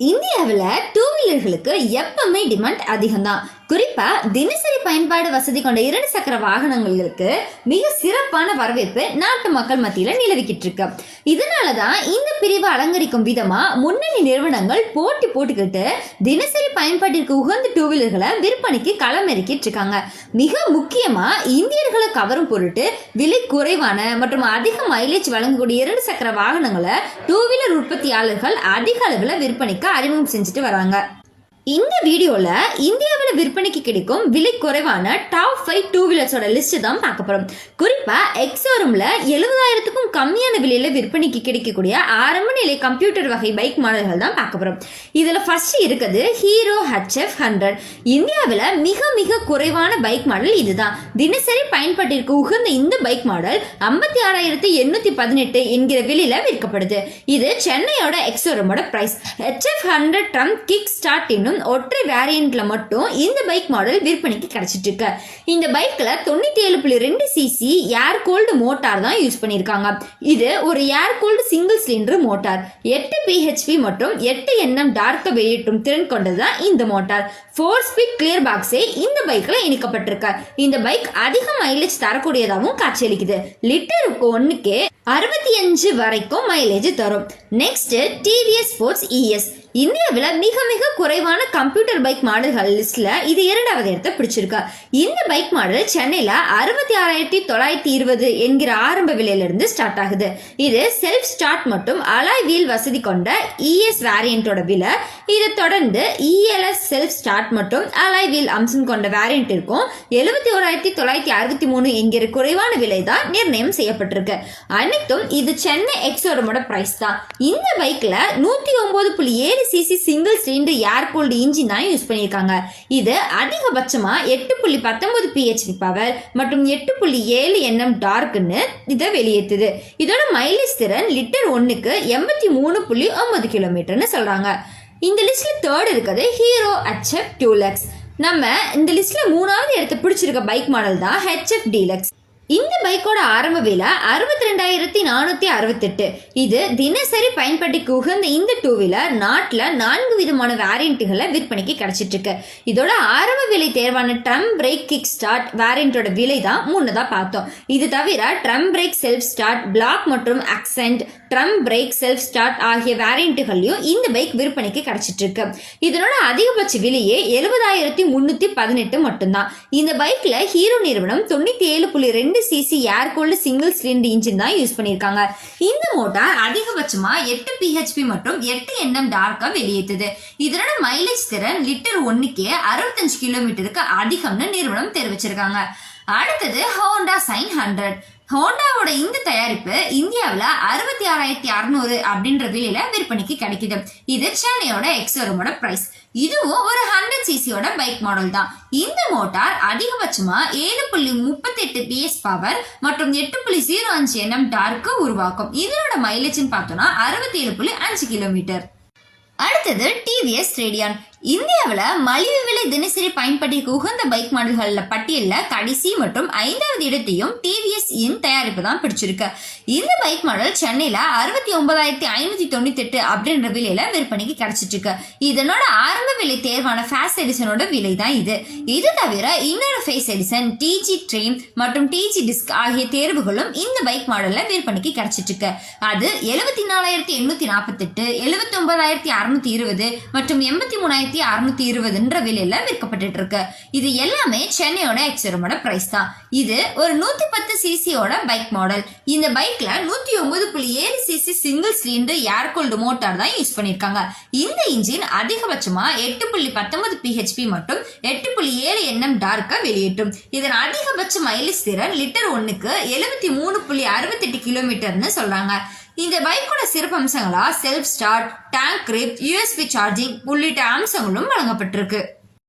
இந்தியாவில் டூ வீலர்களுக்கு எப்பவுமே டிமாண்ட் அதிகம்தான். குறிப்பா தினசரி பயன்பாடு வசதி கொண்ட இரண்டு சக்கர வாகனங்களுக்கு மிக சிறப்பான வரவேற்பு நாட்டு மக்கள் மத்தியில நிலவிக்கிட்டு இருக்கு இதனாலதான் இந்த பிரிவை அலங்கரிக்கும் விதமா முன்னணி நிறுவனங்கள் போட்டி போட்டுக்கிட்டு தினசரி பயன்பாட்டிற்கு உகந்த டூ வீலர்களை விற்பனைக்கு களமிறக்கிட்டு இருக்காங்க மிக முக்கியமா இந்தியர்களை கவரும் பொருட்டு விலை குறைவான மற்றும் அதிக மைலேஜ் வழங்கக்கூடிய இரண்டு சக்கர வாகனங்களை டூ வீலர் உற்பத்தியாளர்கள் அதிக அளவில் விற்பனைக்கு அறிமுகம் செஞ்சுட்டு வராங்க. இந்த வீடியோல இந்தியாவில் விற்பனைக்கு கிடைக்கும் விலை குறைவான டாப் ஃபைவ் டூ வீலர்ஸோட லிஸ்ட் தான் பார்க்க போறோம். குறிப்பா எக்ஸோரூம்ல எழுபதாயிரத்துக்கும் கம்மியான விலையில விற்பனைக்கு கிடைக்கக்கூடிய ஆரம்ப நிலை கம்ப்யூட்டர் வகை பைக் மாடல்கள் தான் பார்க்க போறோம். இதுல ஃபர்ஸ்ட் இருக்குது ஹீரோ ஹெச்எஃப் ஹண்ட்ரட் இந்தியாவில் மிக மிக குறைவான பைக் மாடல் இதுதான். தினசரி பயன்பாட்டிற்கு உகந்த இந்த பைக் மாடல் ஐம்பத்தி ஆறாயிரத்தி எண்ணூத்தி பதினெட்டு என்கிற விலையில விற்கப்படுது. இது சென்னையோட எக்ஸோரூமோட price HF hundred drum kick start ஒற்றை வேரியண்ட்ல மட்டும் இந்த பைக் மாடல் விற்பனைக்கு கிடைச்சிட்டு இருக்கு இந்த பைக்ல தொண்ணூத்தி ஏழு புள்ளி ரெண்டு சிசி ஏர் கோல்டு மோட்டார் தான் யூஸ் பண்ணியிருக்காங்க. இது ஒரு air cold single cylinder motor எட்டு பிஹெச்பி மற்றும் எட்டு என்எம் டார்க்க வெளியேற்றும் திறன் கொண்டது தான் இந்த மோட்டார் ஃபோர் ஸ்பீட் கிளியர் பாக்ஸே இந்த பைக்ல இணைக்கப்பட்டிருக்கு. இந்த பைக் அதிக மைலேஜ் தரக்கூடியதாகவும் காட்சியளிக்குது. லிட்டருக்கு ஒன்றுக்கே அறுபத்தி அஞ்சு வரைக்கும் மைலேஜ் தரும். நெக்ஸ்ட் டிவிஎஸ் ஸ்போர்ட்ஸ் இஎஸ் இந்தியாவில் மிக மிக குறைவான கம்ப்யூட்டர் பைக் மாடல்கள் லிஸ்ட்ல இது இரண்டாவது இடத்தை பிடிச்சிருக்கா. இந்த பைக் மாடல் சென்னையில் அறுபத்தி ஆறாயிரத்தி தொள்ளாயிரத்தி இருபது என்கிற ஆரம்ப விலையிலிருந்து ஸ்டார்ட் ஆகுது. இது செல்ஃப் ஸ்டார்ட் மற்றும் அலாய் வீல் வசதி கொண்ட இஎஸ் வேரியண்டோட விலை. இதை தொடர்ந்து இஎல்எஸ் செல்ஃப் ஸ்டார்ட் மற்றும் அலாய் வீல் அம்சம் கொண்ட வேரியண்ட் இருக்கும். எழுபத்தி ஓராயிரத்தி தொள்ளாயிரத்தி அறுபத்தி மூணு என்கிற குறைவான விலை தான் நிர்ணயம் செய்யப்பட்டிருக்கு. அனைத்தும் இது சென்னை எக்ஸோரமோட பிரைஸ் தான். இந்த பைக்ல நூத்தி ஒன்பது புள்ளி ஏழு CC single cylinder air cooled engine தான் யூஸ் பண்ணியிருக்காங்க. இது அதிகபட்சமாக எட்டு புள்ளி பத்தொன்பது பிஹெச்டி பவர் மற்றும் எட்டு புள்ளி ஏழு என்எம் டார்க்னு இதை வெளியேற்றுது. இதோட மைலேஜ் திறன் லிட்டர் ஒன்றுக்கு எண்பத்தி மூணு புள்ளி ஒன்பது கிலோமீட்டர்னு சொல்கிறாங்க இந்த லிஸ்ட்டில் தேர்ட் இருக்குது ஹீரோ ஹெச்எஃப் டூலக்ஸ் நம்ம இந்த லிஸ்ட்டில் மூணாவது இடத்த பிடிச்சிருக்க பைக் மாடல் தான் ஹெச்எஃப் டீலக்ஸ் இந்த பைக்கோட ஆரம்ப விலை அறுபத்தி ரெண்டாயிரத்தி நானூற்றி அறுபத்தெட்டு. இது தினசரி பயன்பாட்டுக்கு உகந்த இந்த டூ வீலர் நாட்டில் நான்கு விதமான வேரியண்ட்டுகளை விற்பனைக்கு கிடச்சிட்ருக்கு. இருக்கு இதோட ஆரம்ப விலை தேர்வான ட்ரம் பிரேக் கிக் ஸ்டார்ட் வேரியண்ட்டோட விலை தான் முன்னதாக பார்த்தோம். இது தவிர drum brake self start black மற்றும் accent drum brake self start ஆகிய வேரியண்ட்டுகளையும் இந்த பைக் விற்பனைக்கு கிடச்சிட்ருக்கு. இதனோட அதிகபட்ச விலையே எழுபதாயிரத்தி முந்நூற்றி பதினெட்டு மட்டும்தான். இந்த பைக்கில் ஹீரோ நிறுவனம் தொண்ணூற்றி ஏழு புள்ளி ரெண்டு CC air cooled single cylinder engine தான் யூஸ் பண்ணியிருக்காங்க. இந்த மோட்டார் அதிகபட்சமா எட்டு பிஹெச்பி மற்றும் எட்டு என்எம் டார்க்காக வெளியேற்றுது. இதனோட மைலேஜ் திறன் லிட்டர் ஒன்னுக்கே அறுபத்தஞ்சு கிலோமீட்டருக்கு அதிகம்னு நிறுவனம் தெரிவிச்சிருக்காங்க. அடுத்தது ஹோண்டா சைன் ஹண்ட்ரட் ஹோண்டாவோட இந்த தயாரிப்பு இந்தியாவில் அறுபத்தி ஆறாயிரத்தி அறுநூறு அப்படின்ற விலையில விற்பனைக்கு கிடைக்குது. இது சென்னையோட எக்ஸோரமோட பிரைஸ் இதுவும் ஒரு ஹண்ட்ரட் சிசியோட பைக் மாடல் தான். இந்த மோட்டார் அதிகபட்சமா ஏழு புள்ளி முப்பத்தி எட்டு பிஎஸ் பவர் மற்றும் எட்டு புள்ளி ஜீரோ அஞ்சு என்எம் டார்க்கு உருவாக்கும். இதனோட மைலேஜ்னு பார்த்தோம்னா அறுபத்தி ஏழு புள்ளி அஞ்சு கிலோமீட்டர் அடுத்தது டிவிஎஸ் ரேடியான் இந்தியாவில் மலிவு விலை தினசரி பயன்பாட்டிற்கு உகந்த பைக் மாடல்களில் பட்டியலில் கடைசி மற்றும் ஐந்தாவது இடத்தையும் டிவிஎஸ் இன் தயாரிப்பு தான் பிடிச்சிருக்கு. இந்த பைக் மாடல் சென்னையில் அறுபத்தி ஒன்பதாயிரத்தி ஐநூற்றி தொண்ணூத்தி எட்டு அப்படின்ற விலையில விற்பனைக்கு கிடைச்சிட்டு இருக்கு இதனோட ஆரம்ப விலை தேர்வான ஃபேஸ் எடிசனோட விலை தான் இது. இது தவிர இன்னொரு ஃபேஸ் எடிசன் டிஜி ட்ரெயின் மற்றும் டிஜி டிஸ்க் ஆகிய தேர்வுகளும் இந்த பைக் மாடலில் விற்பனைக்கு கிடைச்சிட்டு இருக்கு அது எழுபத்தி நாலாயிரத்தி எண்ணூற்றி நாற்பத்தெட்டு எழுபத்தி ஒன்பதாயிரத்தி அறுநூத்தி இருபது மற்றும் எண்பத்தி மூணாயிரத்தி அறுநூத்தி இருபதுன்ற விலையில விற்கப்பட்டுட்டு இருக்கு இது எல்லாமே சென்னையோட எக்ஸரமோட பிரைஸ் தான். இது ஒரு நூத்தி பத்து சிசியோட பைக் மாடல் இந்த பைக்ல நூத்தி ஒன்பது புள்ளி ஏழு CC single cylinder air cooled motor தான் யூஸ் பண்ணிருக்காங்க இந்த இன்ஜின் அதிகபட்சமா எட்டு புள்ளி பத்தொன்பது பிஹெச்பி மற்றும் எட்டு புள்ளி ஏழு என்எம் டார்க்கா வெளியேற்றும். இதன் அதிகபட்ச மைலேஜ் திறன் லிட்டர் ஒன்னுக்கு எழுபத்தி மூணு புள்ளி அறுபத்தெட்டு கிலோமீட்டர்னு சொல்றாங்க. இந்த பைக்கோட சிறப்பம்சங்களா self start tank grip USB charging உள்ளிட்ட அம்சங்களும் வழங்கப்பட்டிருக்கு.